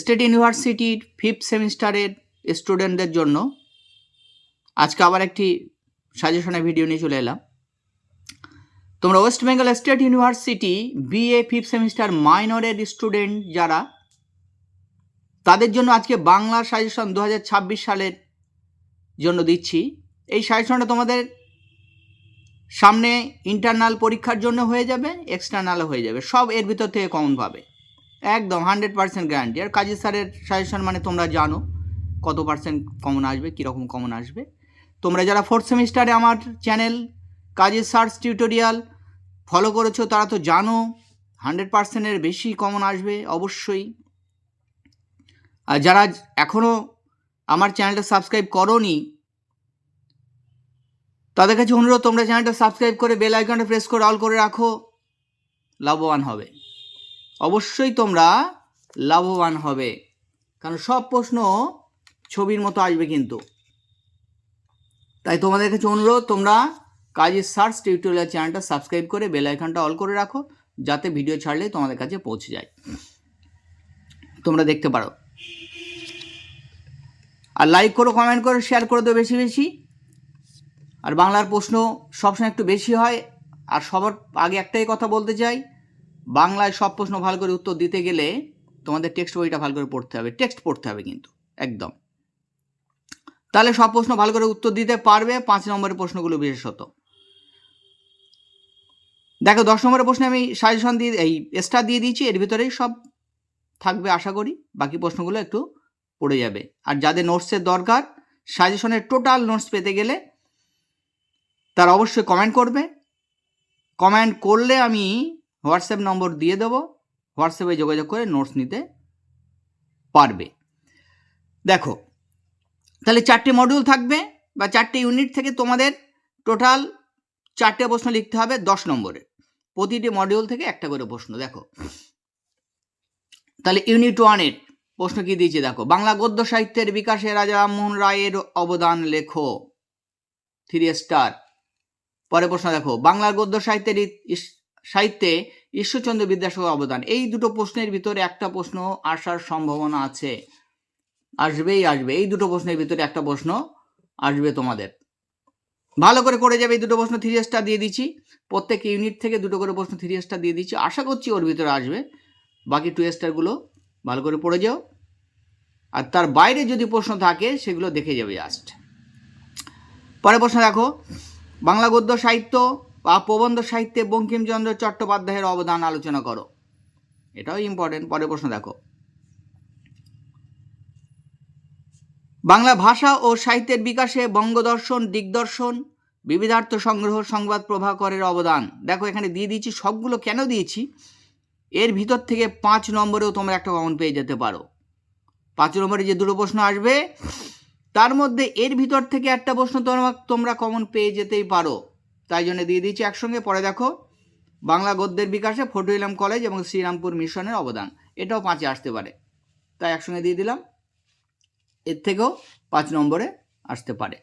State ইউনিভার্সিটির fifth সেমিস্টারের স্টুডেন্টদের জন্য আজকে আবার একটি সাজেশনের ভিডিও নিয়ে চলে এলাম। তোমরা West Bengal state university BA fifth semester মাইনরের student যারা, তাদের জন্য আজকে বাংলা সাজেশন দু হাজার ছাব্বিশ সালের জন্য দিচ্ছি। এই সাজেশনটা তোমাদের সামনে ইন্টারনাল পরীক্ষার জন্য হয়ে যাবে এক্সটার্নালও হয়ে যাবে, সব এর ভিতর থেকে কমন পাবে। একদম হান্ড্রেড পার্সেন্ট গ্যারান্টি আর কাজী স্যারের সাজেশন মানে তোমরা জানো কত পার্সেন্ট কমন আসবে, কীরকম কমন আসবে। তোমরা যারা ফোর্থ সেমিস্টারে আমার channel Kazi search tutorial follow করেছ, তারা তো জানো হান্ড্রেড পার্সেন্টের বেশি কমন আসবে, অবশ্যই। আর যারা এখনও আমার চ্যানেলটা সাবস্ক্রাইব করোনি, তাদের কাছে অনুরোধ, তোমরা চ্যানেলটা সাবস্ক্রাইব করে বেল আইকনটা প্রেস করে অল করে রাখো, লাভবান হবে। অবশ্যই তোমরা লাভবান হবে। কারণ সব প্রশ্ন ছবির মতো আসবে কিন্তু। তাই তোমাদের কাছে অনুরোধ, তোমরা কাজের সার্চ টিউটোরিয়াল চ্যানেলটা সাবস্ক্রাইব করে বেল আইকনটা অল করে রাখো, যাতে ভিডিও ছাড়লে তোমাদের কাছে পৌঁছে যায়। তোমরা দেখতে পারো। আর লাইক করো কমেন্ট করো শেয়ার করে দেবো বেশি বেশি। আর বাংলার প্রশ্ন সবসময় একটু বেশি হয়। আর সবার আগে একটাই কথা বলতে চাই বাংলায় সব প্রশ্ন ভালো করে উত্তর দিতে গেলে তোমাদের টেক্সট বইটা ভালো করে পড়তে হবে। টেক্সট পড়তে হবে কিন্তু, একদম। তাহলে সব প্রশ্ন ভালো করে উত্তর দিতে পারবে পাঁচ নম্বরের প্রশ্নগুলো বিশেষত। দেখো, দশ নম্বরের প্রশ্নে আমি সাজেশন দিয়ে, এই স্টার দিয়ে দিয়েছি, এর ভিতরেই সব থাকবে আশা করি, বাকি প্রশ্নগুলো একটু পড়ে যাবে। আর যাদের নোটসের দরকার সাজেশনের টোটাল নোটস পেতে গেলে তার অবশ্যই কমেন্ট করবে। কমেন্ট করলে আমি হোয়াটসঅ্যাপ নম্বর দিয়ে দেবো। হোয়াটসঅ্যাপে যোগাযোগ করে নোটস নিতে পারবে। দেখো, তাহলে চারটে মডিউল থাকবে বা চারটে ইউনিট থেকে তোমাদের টোটাল চারটে প্রশ্ন লিখতে হবে দশ নম্বরে। প্রতিটি মডিউল থেকে একটা করে প্রশ্ন, দেখো। তাহলে ইউনিট ওয়ানের প্রশ্ন কি দিয়েছে, দেখো। বাংলা গদ্য সাহিত্যের বিকাশে রাজা রামমোহন রায়ের অবদান লেখো। থ্রি স্টার পরে প্রশ্ন, দেখো। বাংলার গদ্য সাহিত্যের সাহিত্যে ঈশ্বরচন্দ্র বিদ্যাসাগর অবদান। এই দুটো প্রশ্নের ভিতরে একটা প্রশ্ন আসার সম্ভাবনা আছে। আসবেই, আসবে। এই দুটো প্রশ্নের ভিতরে একটা প্রশ্ন আসবে তোমাদের। ভালো করে করে যাবে এই দুটো প্রশ্ন থ্রি স্টার দিয়ে দিচ্ছি। প্রত্যেক ইউনিট থেকে দুটো করে প্রশ্ন থ্রি স্টার দিয়ে দিচ্ছি। আশা করছি ওর ভিতরে আসবে। বাকি টু স্টারগুলো ভালো করে পড়ে যাও। আর তার বাইরে যদি প্রশ্ন থাকে, সেগুলো দেখে যাবে জাস্ট পরে প্রশ্ন দেখো। বাংলা গদ্য সাহিত্য বা প্রবন্ধ সাহিত্যে বঙ্কিমচন্দ্র চট্টোপাধ্যায়ের অবদান আলোচনা করো। এটাও ইম্পর্টেন্ট পরে প্রশ্ন দেখো। বাংলা ভাষা ও সাহিত্যের বিকাশে বঙ্গদর্শন, দিগদর্শন, বিবিধার্থ সংগ্রহ, সংবাদ প্রভাকরের অবদান। দেখো, এখানে দিয়ে দিয়েছি, সবগুলো কেন দিয়েছি? এর ভিতর থেকে পাঁচ নম্বরেও তোমরা একটা কমন পেয়ে যেতে পারো। পাঁচ নম্বরে যে দুটো প্রশ্ন আসবে, তার মধ্যে এর ভিতর থেকে একটা প্রশ্ন তোমরা তোমরা কমন পেয়ে যেতেই পারো। তাই জন্য দিয়ে দিয়েছি একসঙ্গে। পরে দেখো, বাংলা গদ্যের বিকাশে ফোর্ট উইলিয়াম কলেজ এবং শ্রীরামপুর মিশনের অবদান। এটাও পাঁচে আসতে পারে। তাই একসঙ্গে দিয়ে দিলাম। এর থেকেও পাঁচ নম্বরে আসতে পারে।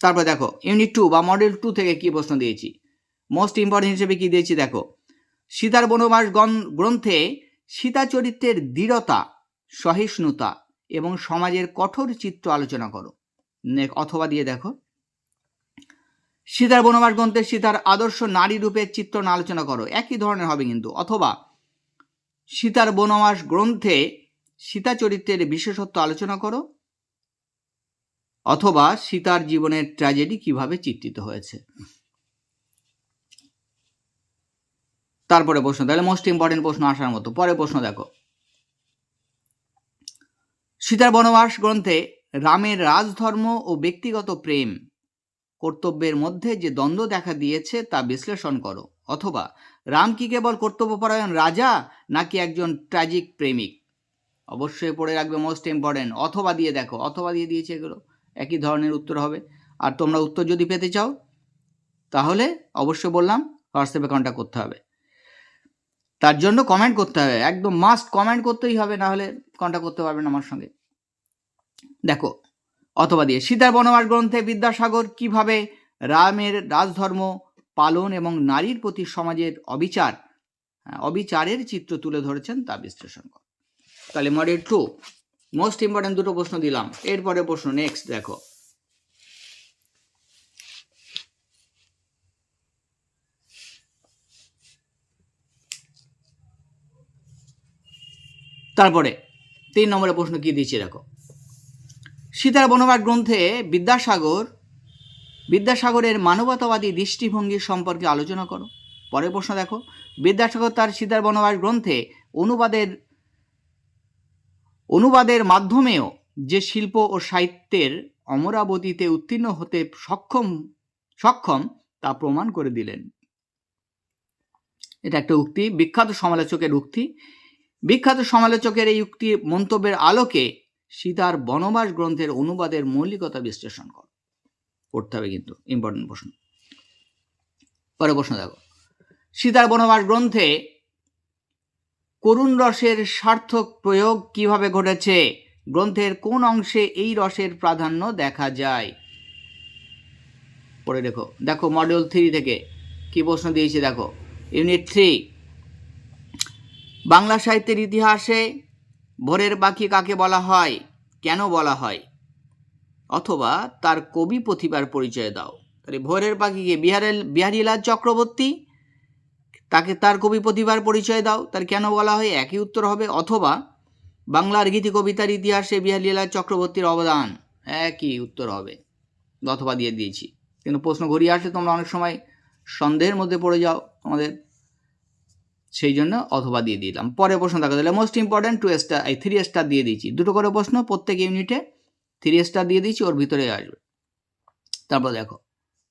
তারপর দেখো, ইউনিট টু বা মডেল টু থেকে কি প্রশ্ন দিয়েছি? মোস্ট ইম্পর্টেন্ট হিসেবে কি দিয়েছি দেখো, সীতার বনবাস গ্রন্থে সীতা চরিত্রের দৃঢ়তা, সহিষ্ণুতা এবং সমাজের কঠোর চিত্র আলোচনা করো। অথবা দিয়ে দেখো সীতার বনবাস গ্রন্থে সীতার আদর্শ নারী রূপের চিত্রণ আলোচনা করো। একই ধরনের হবে কিন্তু। অথবা সীতার বনবাস গ্রন্থে সীতা চরিত্রের বিশেষত্ব আলোচনা করো। অথবা সীতার জীবনের ট্র্যাজেডি কীভাবে চিত্রিত হয়েছে। তারপরে প্রশ্ন, তাহলে মোস্ট ইম্পর্টেন্ট প্রশ্ন আসার মতো। পরে প্রশ্ন দেখো। সীতার বনবাস গ্রন্থে রামের রাজধর্ম ও ব্যক্তিগত প্রেম কর্তব্যের মধ্যে যে দ্বন্দ্ব দেখা দিয়েছে তা বিশ্লেষণ করো। অথবা, রাম কি কেবল কর্তব্যপরায়ণ রাজা নাকি একজন ট্র্যাজিক প্রেমিক? অবশ্যই পড়ে রাখবে মোস্ট ইম্পর্টেন্ট অথবা দিয়ে দেখো, অথবা দিয়ে দিয়েছে এগুলো। একই ধরনের উত্তর হবে। আর তোমরা উত্তর যদি পেতে চাও, তাহলে অবশ্যই বললাম, হোয়াটসঅ্যাপে কন্ট্যাক্ট করতে হবে। তার জন্য কমেন্ট করতে হবে। একদম মাস্ট কমেন্ট করতেই হবে না হলে কন্ট্যাক্ট করতে পারবেন আমার সঙ্গে। দেখো অথবা দিয়ে সীতার বনবাস গ্রন্থে বিদ্যাসাগর কীভাবে রামের রাজধর্ম পালন এবং নারীর প্রতি সমাজের অবিচার অবিচারের চিত্র তুলে ধরেছেন তা বিশ্লেষণ কর। তাহলে মডেল টু মোস্ট ইম্পর্টেন্ট দুটো প্রশ্ন দিলাম। এরপরে প্রশ্ন নেক্সট দেখো। তারপরে তিন নম্বরের প্রশ্ন কি দিয়েছি দেখো। সীতার বনবাস গ্রন্থে বিদ্যাসাগর, বিদ্যাসাগরের মানবতাবাদী দৃষ্টিভঙ্গি সম্পর্কে আলোচনা করো। পরের প্রশ্ন দেখো, বিদ্যাসাগর তার সীতার বনবাস গ্রন্থে অনুবাদের অনুবাদের মাধ্যমেও যে শিল্প ও সাহিত্যের অমরাবতীতে উত্তীর্ণ হতে সক্ষম সক্ষম তা প্রমাণ করে দিলেন। এটা একটা উক্তি, বিখ্যাত সমালোচকের উক্তি। বিখ্যাত সমালোচকের এই উক্তি মন্তব্যের আলোকে সীতার বনবাস গ্রন্থের অনুবাদের মৌলিকতা বিশ্লেষণ কর। পড়তে হবে কিন্তু ইম্পর্টেন্ট প্রশ্ন। পরে প্রশ্ন দেখো। সীতার বনবাস গ্রন্থে করুণ রসের সার্থক প্রয়োগ কীভাবে ঘটেছে? গ্রন্থের কোন অংশে এই রসের প্রাধান্য দেখা যায়? পরে দেখো দেখো মডেল থ্রি থেকে কি প্রশ্ন দিয়েছে দেখো। ইউনিট থ্রি বাংলা সাহিত্যের ইতিহাসে ভোরের পাখি কাকে বলা হয়, কেন বলা হয়? অথবা তার কবি প্রতিভার পরিচয় দাও। তাহলে ভোরের পাখিকে বিহারের বিহারীলাল চক্রবর্তী? তাকে তার কবি প্রতিভার পরিচয় দাও। তার কেন বলা হয়? একই উত্তর হবে। অথবা বাংলার গীতি কবিতার ইতিহাসে বিহারীলাল চক্রবর্তীর অবদান একই উত্তর হবে। অথবা দিয়ে দিয়েছি। কিন্তু প্রশ্ন ঘুরিয়ে আসলে তোমরা অনেক সময় সন্দেহের মধ্যে পড়ে যাও। তোমাদের সেই জন্য অথবা দিয়ে দিলাম। পরে প্রশ্ন দেখা দিলে মোস্ট ইম্পর্ট্যান্ট টু স্টার এই থ্রি স্টার দিয়ে দিয়েছি। দুটো করে প্রশ্ন, প্রত্যেক ইউনিটে থ্রি স্টার দিয়ে দিয়েছি, ওর ভিতরে আসবে। তারপর দেখো,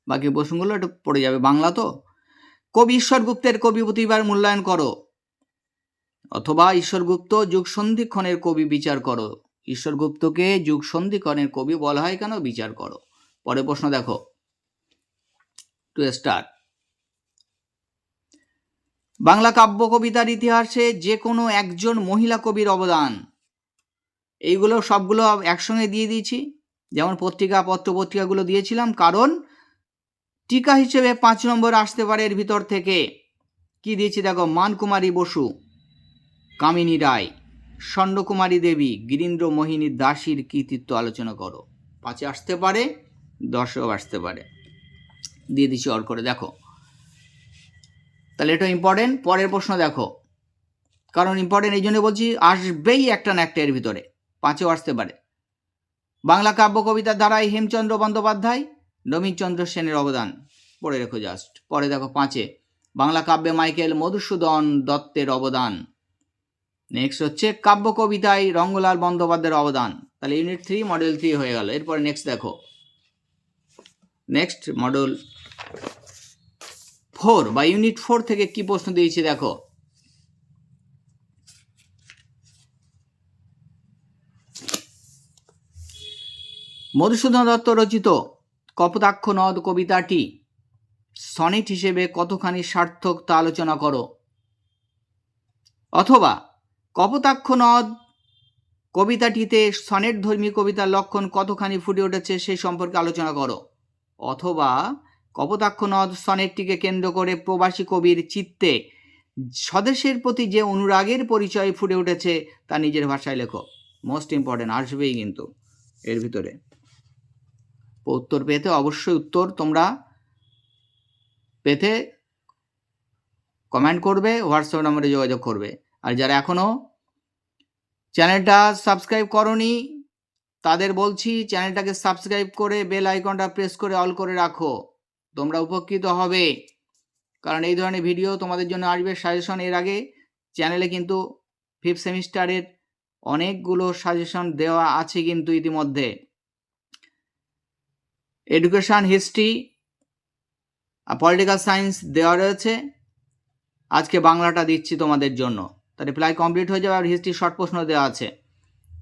বাকি প্রশ্নগুলো একটু পড়ে যাবে বাংলা তো। কবি ঈশ্বরগুপ্তের কবি প্রতিভার মূল্যায়ন করো, অথবা ঈশ্বরগুপ্ত যুগ সন্ধিক্ষণের কবি বিচার করো। ঈশ্বরগুপ্তকে যুগ সন্ধিক্ষণের কবি বলা হয় কেন? বিচার করো। পরে প্রশ্ন দেখো টু স্টার বাংলা কাব্য কবিতার ইতিহাসে যে কোনো একজন মহিলা কবির অবদান। এইগুলো সবগুলো একসঙ্গে দিয়ে দিয়েছি। যেমন পত্রিকা পত্র পত্রিকাগুলো দিয়েছিলাম। কারণ টিকা হিসেবে পাঁচ নম্বর আসতে পারে এর ভিতর থেকে। কি দিয়েছি দেখো? মানকুমারী বসু, কামিনী রায় স্বর্ণকুমারী দেবী, গিরীন্দ্র মোহিনী দাসীর কৃতিত্ব আলোচনা করো। পাঁচে আসতে পারে, দশেও আসতে পারে। দিয়ে দিচ্ছি অর করে। দেখো তাহলে এটা ইম্পর্টেন্ট পরের প্রশ্ন দেখো। কারণ ইম্পর্টেন্ট এই জন্য বলছি, আসবেই একটা না একটা এর ভিতরে। পাঁচেও আসতে পারে। বাংলা কাব্য কবিতার দ্বারাই হেমচন্দ্র বন্দ্যোপাধ্যায় নবীনচন্দ্র সেনের অবদান। পড়ে রেখো জাস্ট পরে দেখো পাঁচে। বাংলা কাব্যে মাইকেল মধুসূদন দত্তের অবদান। নেক্সট হচ্ছে কাব্য কবিতায় রঙ্গলাল বন্দ্যোপাধ্যায়ের অবদান। তাহলে ইউনিট থ্রি মডেল থ্রি হয়ে গেল। এরপরে নেক্সট দেখো। নেক্সট মডেল ফোর বা ইউনিট ফোর থেকে কি প্রশ্ন দিয়েছি দেখো। মধুসূদন দত্ত রচিত কপোতাক্ষ নদ কবিতাটি সনেট হিসেবে কতখানি সার্থক তা আলোচনা করো। অথবা কপোতাক্ষ নদ কবিতাটিতে সনেট ধর্মী কবিতার লক্ষণ কতখানি ফুটে উঠেছে সেই সম্পর্কে আলোচনা করো। অথবা কপোতাক্ষ নদ সনেটটিকে কেন্দ্র করে প্রবাসী কবির চিত্তে স্বদেশের প্রতি যে অনুরাগের পরিচয় ফুটে উঠেছে, তা নিজের ভাষায় লেখো। মোস্ট ইম্পর্টেন্ট আসবেই কিন্তু এর ভিতরে। উত্তর পেতে অবশ্যই উত্তর তোমরা পেতে কমেন্ট করবে হোয়াটসঅ্যাপ নম্বরে যোগাযোগ করবে। আর যারা এখনও চ্যানেলটা সাবস্ক্রাইব করনি, তাদের বলছি চ্যানেলটাকে সাবস্ক্রাইব করে বেল আইকনটা প্রেস করে অল করে রাখো। তোমরা উপকৃত হবে। কারণ এই ধরনের ভিডিও তোমাদের জন্য আসবে সাজেশন এর আগে। চ্যানেলে কিন্তু ফিফথ সেমিস্টারের অনেকগুলো সাজেশন দেওয়া আছে কিন্তু ইতিমধ্যে। এডুকেশান হিস্ট্রি আর পলিটিক্যাল সায়েন্স দেওয়া রয়েছে। আজকে বাংলাটা দিচ্ছি তোমাদের জন্য। তাহলে প্রায় কমপ্লিট হয়ে যাবে আর হিস্ট্রি শর্ট প্রশ্ন দেওয়া আছে।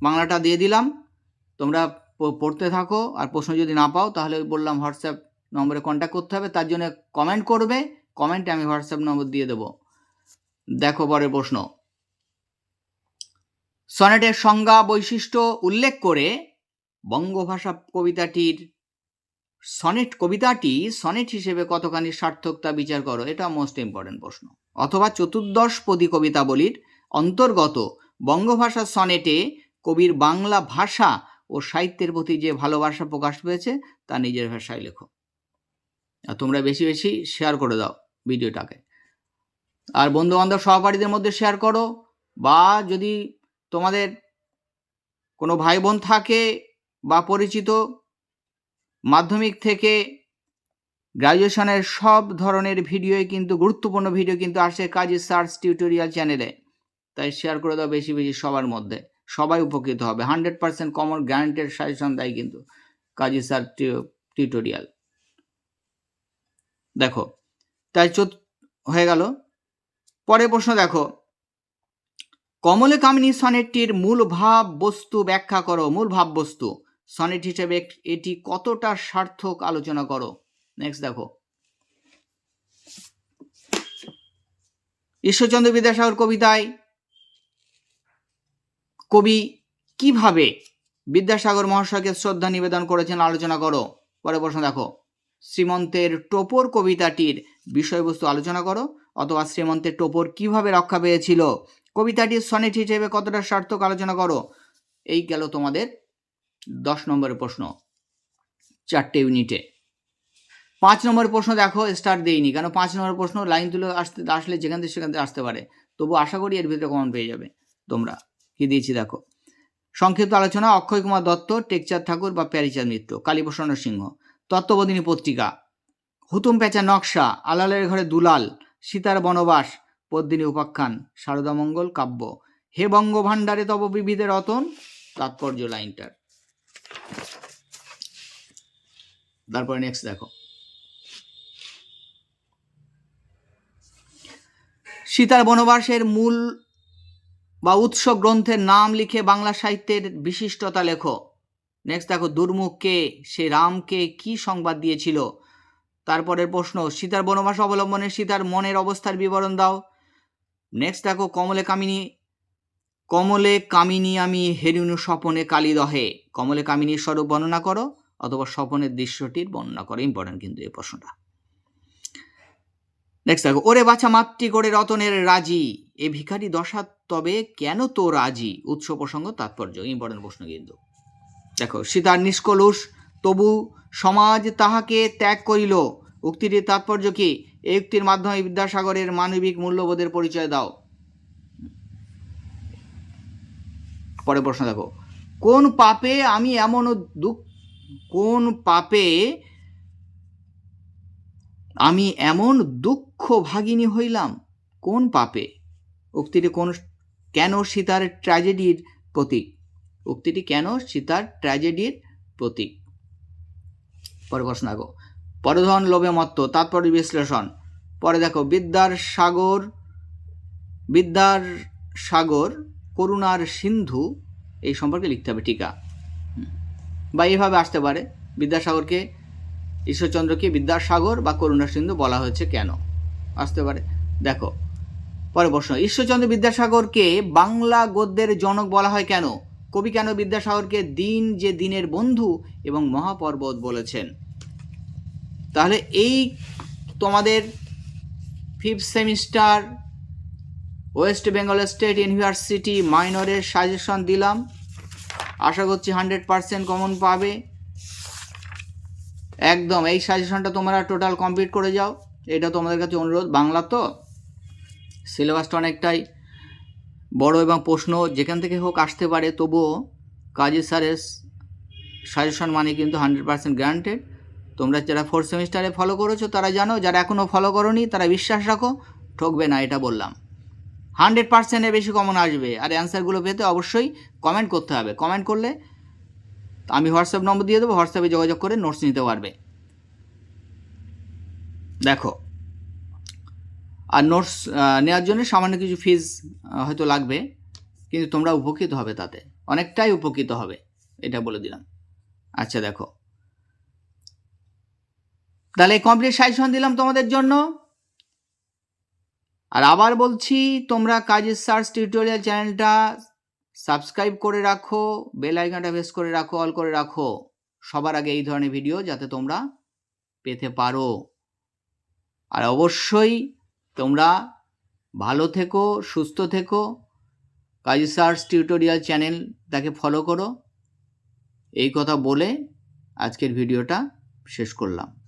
বাংলাটা দিয়ে দিলাম। তোমরা পড়তে থাকো। আর প্রশ্ন যদি না পাও, তাহলে বললাম হোয়াটসঅ্যাপ নম্বরে কন্ট্যাক্ট করতে হবে, তার জন্য কমেন্ট করবে কমেন্টে আমি হোয়াটসঅ্যাপ নম্বর দিয়ে দেবো। দেখো পরের প্রশ্ন। সনেটের সংজ্ঞা বৈশিষ্ট্য উল্লেখ করে বঙ্গভাষা কবিতাটির সনেট কবিতাটি সনেট হিসেবে কতখানি সার্থকতা বিচার করো, এটা মোস্ট ইম্পর্টেন্ট প্রশ্ন। অথবা চতুর্দশ পদী কবিতাবলীর অন্তর্গত বঙ্গভাষা সনেটে কবির বাংলা ভাষা ও সাহিত্যের প্রতি যে ভালোবাসা প্রকাশ পেয়েছে, তা নিজের ভাষায় লেখো। আর তোমরা বেশি বেশি শেয়ার করে দাও ভিডিওটাকে। আর বন্ধু বান্ধব সহপাঠীদের মধ্যে শেয়ার করো বা যদি তোমাদের কোনো ভাই বোন থাকে বা পরিচিত মাধ্যমিক থেকে গ্রাজুয়েশনের সব ধরনের ভিডিওই কিন্তু, গুরুত্বপূর্ণ ভিডিও কিন্তু আসে কাজী সার্চ টিউটোরিয়াল চ্যানেলে তাই শেয়ার করে দাও বেশি বেশি সবার মধ্যে। সবাই উপকৃত হবে। Hundred percent common guaranteed suggestion দেয় কিন্তু কাজী সার টিউটোরিয়াল দেখো, তাই চোদ্দ হয়ে গেল। পরের প্রশ্ন দেখো কমলে কামিনী সনেটটির মূল ভাব বস্তু ব্যাখ্যা করো, মূল ভাব বস্তু। সনেট হিসেবে এটি কতটা সার্থক আলোচনা করো? নেক্সট দেখো। ঈশ্বরচন্দ্র বিদ্যাসাগর কবিতায় কবি কীভাবে বিদ্যাসাগর মহাশয়কে শ্রদ্ধা নিবেদন করেছেন আলোচনা করো? পরে প্রশ্ন দেখো। শ্রীমন্তের টোপর কবিতাটির বিষয়বস্তু আলোচনা করো, অথবা শ্রীমন্তের টোপর কীভাবে রক্ষা পেয়েছিল। কবিতাটির সনেট হিসেবে কতটা সার্থক আলোচনা করো? এই গেল তোমাদের দশ নম্বরের প্রশ্ন চারটে ইউনিটে পাঁচ নম্বরের প্রশ্ন দেখো স্টার্ট দেইনি। কেন পাঁচ নম্বরের প্রশ্ন? লাইন তুলে আসতে, আসলে যেখান থেকে সেখান থেকে আসতে পারে। তবু আশা করি এর ভিতরে কমন পেয়ে যাবে তোমরা। কি দিয়েছি দেখো? সংক্ষিপ্ত আলোচনা, অক্ষয় কুমার দত্ত, টেকচাঁদ ঠাকুর বা প্যারিচাঁদ মিত্র, কালীপ্রসন্ন সিংহ। তত্ত্ববোধিনী পত্রিকা। হুতুম পেঁচা নকশা, আলালের ঘরে দুলাল, সীতার বনবাস, পদ্মিনী উপাখ্যান শারদামঙ্গল কাব্য। হে বঙ্গ ভাণ্ডারে তব বিবিধের রতন, তাৎপর্য লাইনটার। তারপরে নেক্সট দেখো। সীতার বনবাসের মূল বা উৎস গ্রন্থের নাম লিখে বাংলা সাহিত্যের বিশিষ্টতা লেখো। নেক্সট দেখো দুর্মুখ কে সে রামকে কি সংবাদ দিয়েছিল? তারপরের প্রশ্ন, সীতার বনবাস অবলম্বনে সীতার মনের অবস্থার বিবরণ দাও। নেক্সট দেখো, কমলে কামিনী কমলে কামিনী আমি হেরিনু স্বপনে কালিদহে কমলে কামিনীর স্বরূপ বর্ণনা করো, অথবা স্বপনের দৃশ্যটির বর্ণনা করো। ইম্পর্টেন্ট কিন্তু এই প্রশ্নটা। নেক্সট দেখো, ওরে বাছা মাতৃ করে রতনের রাজি। এ ভিখারি দশা তবে কেন তো রাজি? উৎস প্রসঙ্গ, তাৎপর্য ইম্পর্টেন্ট প্রশ্ন কিন্তু। দেখো সীতার নিষ্কলুষ, তবু সমাজ তাহাকে ত্যাগ করিল। উক্তিটির তাৎপর্য কি? এই উক্তির মাধ্যমে বিদ্যাসাগরের মানবিক মূল্যবোধের পরিচয় দাও। পরে প্রশ্ন দেখো, কোন পাপে আমি এমন দুঃখ, কোন পাপে আমি এমন দুঃখ ভাগিনী হইলাম? কোন পাপে? উক্তিটি কোন, কেন সীতার ট্র্যাজেডির প্রতীক? উক্তিটি কেন সীতার ট্র্যাজেডির প্রতীক? পরে প্রশ্ন দেখো। পরধন লোভে মত্ত, তাৎপর্য বিশ্লেষণ। পরে দেখো, বিদ্যার সাগর বিদ্যার সাগর, করুণার সিন্ধু, এই সম্পর্কে লিখতে হবে টিকা। বা এইভাবে আসতে পারে বিদ্যাসাগরকে ঈশ্বরচন্দ্রকে বিদ্যাসাগর বা করুণা সিন্ধু বলা হয়েছে কেন? আসতে পারে। দেখো পরে প্রশ্ন, ঈশ্বরচন্দ্র বিদ্যাসাগরকে বাংলা গদ্যের জনক বলা হয় কেন? কবি কেন বিদ্যাসাগরকে দিন যে দিনের বন্ধু এবং মহাপর্বত বলেছেন? তাহলে এই তোমাদের fifth semester West Bengal state university মাইনরের suggestion দিলাম। আশা করছি হান্ড্রেড পারসেন্ট কমন পাবে। একদম, এই সাজেশনটা তোমরা টোটাল কমপ্লিট করে যাও। এটা তোমাদের কাছে অনুরোধ, বাংলা তো? সিলেবাসটা অনেকটাই বড় এবং প্রশ্ন, যেখান থেকে হোক আসতে পারে, তবুও কাজী স্যারের সাজেশন মানে কিন্তু হান্ড্রেড পার্সেন্ট গ্যারান্টেড তোমরা যারা ফোর্থ সেমিস্টারে ফলো করেছ, তারা জানো, যারা এখনও ফলো করোনি, তারা বিশ্বাস রাখো, ঠকবে না, এটা বললাম। হান্ড্রেড পার্সেন্টের বেশি কমন আসবে, আর অ্যান্সারগুলো পেতে অবশ্যই কমেন্ট করতে হবে। কমেন্ট করলে আমি হোয়াটসঅ্যাপ নম্বর দিয়ে দেবো, হোয়াটসঅ্যাপে যোগাযোগ করে নোটস নিতে পারবে। দেখো আর নোটস নেওয়ার জন্য সামান্য কিছু ফিজ হয়তো লাগবে, কিন্তু তোমরা উপকৃত হবে তাতে। অনেকটাই উপকৃত হবে, এটা বলে দিলাম। আচ্ছা দেখো। তাহলে কমপ্লিট সাজেশন দিলাম তোমাদের জন্য। আর আবার বলছি, তোমরা কাজের সার্চ টিউটোরিয়াল চ্যানেলটা সাবস্ক্রাইব করে রাখো বেল আইকনটা প্রেস করে রাখো অল করে রাখো। সবার আগে এই ধরনের ভিডিও যাতে তোমরা পেতে পারো। আর অবশ্যই তোমরা ভালো থেকো, সুস্থ থেকো। কাজী সার্স টিউটোরিয়াল চ্যানেল তাকে ফলো করো। এই কথা বলে আজকের ভিডিওটা শেষ করলাম।